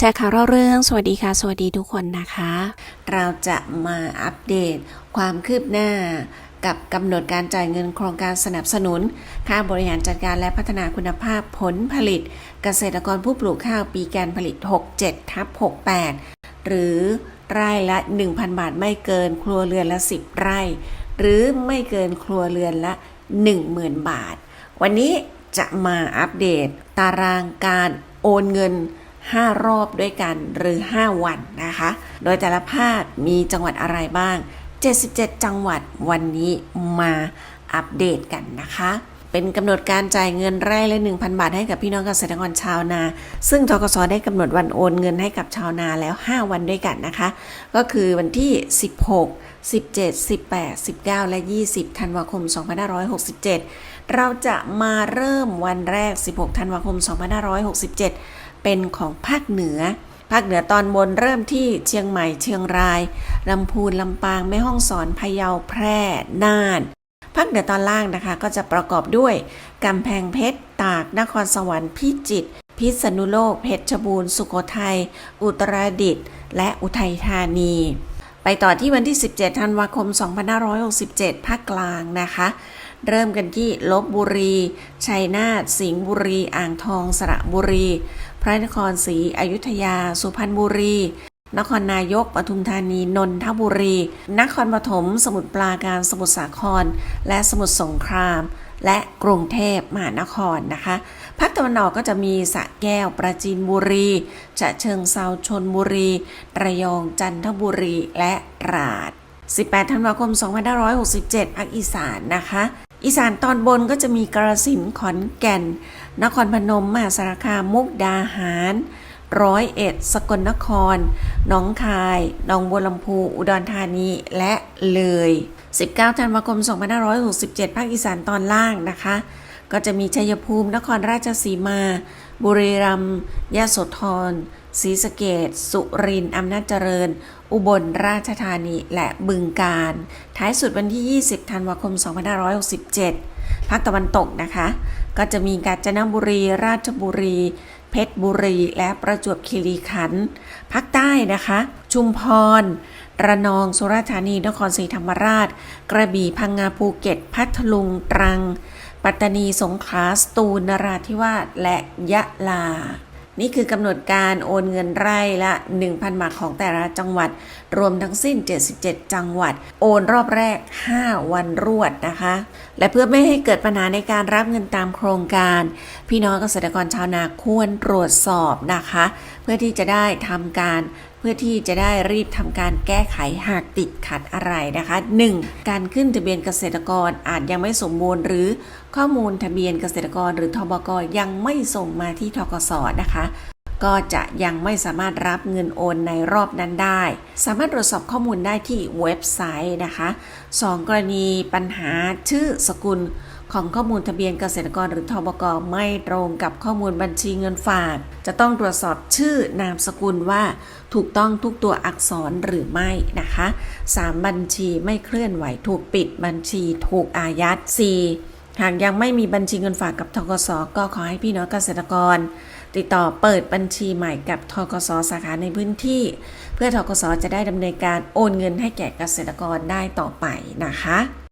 แชร์ข่าวเล่าเรื่อง สวัสดีค่ะ สวัสดีทุกคนนะคะ เราจะมาอัปเดตความคืบหน้ากับกำหนดการจ่ายเงินโครงการสนับสนุน ค่าบริหารจัดการและพัฒนาคุณภาพผลผลิต เกษตรกรผู้ปลูกข้าวปีการผลิต 67ทับ68 หรือไร่ละ 1,000 บาทไม่เกินครัวเรือนละ 10 ไร่ หรือไม่เกินครัวเรือนละ 10,000 บาท วันนี้จะมาอัปเดตตารางการโอนเงิน 5 รอบด้วยกันหรือ 5 วันนะคะ โดยแต่ละภาคมีจังหวัดอะไรบ้าง 77 จังหวัดวันนี้มาอัปเดตกันนะคะ เป็นกำหนดการจ่ายเงินไร่ละ 1,000 บาทให้กับพี่น้องเกษตรกรชาวนา ซึ่งทกสได้กำหนดวันโอนเงินให้กับชาวนาแล้ว 5 วันด้วยกันนะคะ ก็คือวันที่ 16 17 18 19 และ 20 ธันวาคม 2567 เราจะมาเริ่มวันแรก 16 ธันวาคม 2567 เป็นของภาคเหนือ ภาคเหนือตอนบนเริ่มที่เชียงใหม่ เชียงราย ลำพูน ลำปาง แม่ฮ่องสอน พะเยา แพร่ น่าน ภาคเหนือตอนล่างนะคะ ก็จะประกอบด้วยกำแพงเพชร ตาก นครสวรรค์พิจิตรพิษณุโลก เพชรบูรณ์ สุโขทัย อุตรดิตถ์ และอุทัยธานี ไปต่อที่วันที่ 17 ธันวาคม 2567 ภาคกลางนะคะ เริ่มกันที่ลบบุรี ชัยนาท สิงห์บุรี อ่างทอง สระบุรี พระนครศรีอยุธยา สุพรรณบุรี นครนายก ปทุมธานี นนทบุรี นครปฐม สมุทรปราการ สมุทรสาคร และสมุทรสงคราม และกรุงเทพมหานครนะคะภาคตะวันออกก็จะมีสระแก้ว ประจีนบุรีฉะเชิงเซาชนบุรี ระยอง จันทบุรี และตราด 18 ธันวาคม 2567 ภาคอีสานนะคะ อีสานตอนบนก็จะมีกระสินขอนแก่น นครพนม มหาสารคาม มุกดาหาร ร้อยเอ็ด สกลนครหนองคาย หนองบัวลำพู อุดรธานี และเลย 19 ธันวาคม 2567 ภาคอีสานตอนล่างนะคะ ก็จะมีชัยภูมิ นครราชสีมา บุรีรัมย์ยะโสธร ศรีสะเกดสุรินทร์อำนาจเจริญ อุบลราชธานี และบึงกาฬท้ายสุดวันที่ 20 ธันวาคม 2567 ภาคตะวันตกนะคะ ก็จะมีกาญจนบุรี ราชบุรี เพชรบุรี และประจวบคีรีขันธ์ภาคใต้นะคะ ชุมพร ระนอง สุราษฎร์ธานี นครศรีธรรมราช กระบี่ พังงา ภูเก็ต พัทลุง ตรัง ปัตตานี สงขลา สตูล นราธิวาส และยะลา นี่คือกำหนดการโอนเงินไร่ละ 1,000บาทของแต่ละจังหวัด รวมทั้งสิ้น 77 จังหวัด โอนรอบแรก 5 วันรวดนะคะ และเพื่อไม่ให้เกิดปัญหาในการรับเงินตามโครงการ พี่น้องเกษตรกรชาวนาควรตรวจสอบนะคะ เพื่อที่จะได้ทำการ เพื่อที่จะได้รีบทำการแก้ไขหากติดขัดอะไรนะคะ 1. การขึ้นทะเบียนเกษตรกรอาจยังไม่สมบูรณ์ หรือข้อมูลทะเบียนเกษตรกร หรือทบกยังไม่ส่งมาที่ทกสนะคะ ก็จะยังไม่สามารถรับเงินโอนในรอบนั้นได้ สามารถตรวจสอบข้อมูลได้ที่เว็บไซต์นะคะ 2 กรณีปัญหาชื่อสกุลของข้อมูลทะเบียนเกษตรกรหรือทบกไม่ตรงกับข้อมูลบัญชีเงินฝาก จะต้องตรวจสอบชื่อนามสกุลว่า ถูกต้องทุกตัวอักษรหรือไม่นะคะ 3 บัญชีไม่เคลื่อนไหวถูกปิดบัญชีถูกอายัด 4. หากยังไม่มีบัญชีเงินฝากกับทกสก็ขอให้พี่น้องเกษตรกร ติดต่อเปิดบัญชีใหม่กับทกสสาขาในพื้นที่ เพื่อทกสจะได้ดำเนินการโอนเงินให้แก่เกษตรกรได้ต่อไปนะคะ